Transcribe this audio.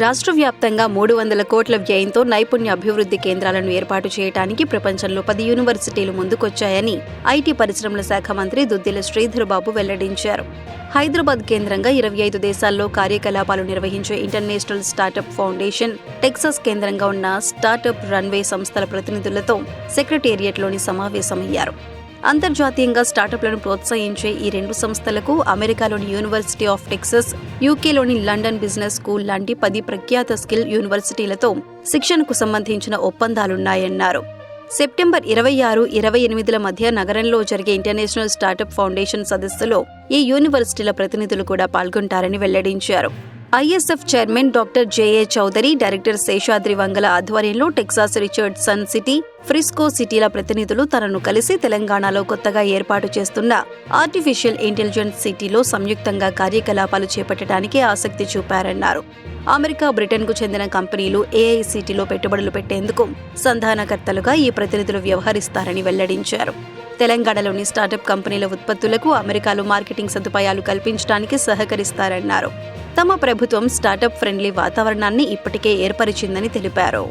రాష్ట్ర వ్యాప్తంగా మూడు వందల కోట్ల వ్యయంతో నైపుణ్య అభివృద్ధి కేంద్రాలను ఏర్పాటు చేయడానికి ప్రపంచంలో పది యూనివర్సిటీలు ముందుకొచ్చాయని ఐటీ పరిశ్రమల శాఖ మంత్రి దుద్దిల శ్రీధర్ బాబు వెల్లడించారు. హైదరాబాద్ కేంద్రంగా ఇరవై ఐదు దేశాల్లో కార్యకలాపాలు నిర్వహించే ఇంటర్నేషనల్ స్టార్టప్ ఫౌండేషన్ టెక్సాస్ కేంద్రంగా ఉన్న స్టార్టప్ రన్వే సంస్థల ప్రతినిధులతో సెక్రటేరియట్లోని సమావేశమయ్యారు. అంతర్జాతీయంగా స్టార్టప్లను ప్రోత్సహించే ఈ రెండు సంస్థలకు అమెరికాలోని యూనివర్సిటీ ఆఫ్ టెక్సస్ యూకేలోని లండన్ బిజినెస్ స్కూల్ లాంటి పది ప్రఖ్యాత స్కిల్ యూనివర్సిటీలతో శిక్షణకు సంబంధించిన ఒప్పందాలున్నాయన్నారు. సెప్టెంబర్ ఇరవై ఆరు ఇరవై ఎనిమిదిల మధ్య నగరంలో జరిగే ఇంటర్నేషనల్ స్టార్టప్ ఫౌండేషన్ సదస్సులో ఈ యూనివర్సిటీల ప్రతినిధులు కూడా పాల్గొంటారని వెల్లడించారు. ISF chairman doctor J A Chaudhary director Seshadri Vangala ఆధ్వర్యంలో టెక్సాస్ రిచర్డ్సన్ సిటీ ఫ్రిస్కో సిటీల ప్రతినిధులు తనను కలిసి తెలంగాణలో కొత్తగా ఏర్పాటు చేస్తున్న ఆర్టిఫిషియల్ ఇంటెలిజెన్స్ సిటీలో సంయుక్తంగా కార్యకలాపాలు చేపట్టడానికి ఆసక్తి చూపారన్నారు. అమెరికా బ్రిటన్కు చెందిన కంపెనీలు ఏఐసిటీలో పెట్టుబడులు పెట్టేందుకు సంధానకర్తలుగా ఈ ప్రతినిధులు వ్యవహరిస్తారని వెల్లడించారు. తెలంగాణలోని స్టార్టప్ కంపెనీల ఉత్పత్తులకు అమెరికాలో మార్కెటింగ్ సదుపాయాలు కల్పించడానికి సహకరిస్తారన్నారు. తమ ప్రభుత్వం స్టార్టప్ ఫ్రెండ్లీ వాతావరణాన్ని ఇప్పటికే ఏర్పరిచిందని తెలిపారు.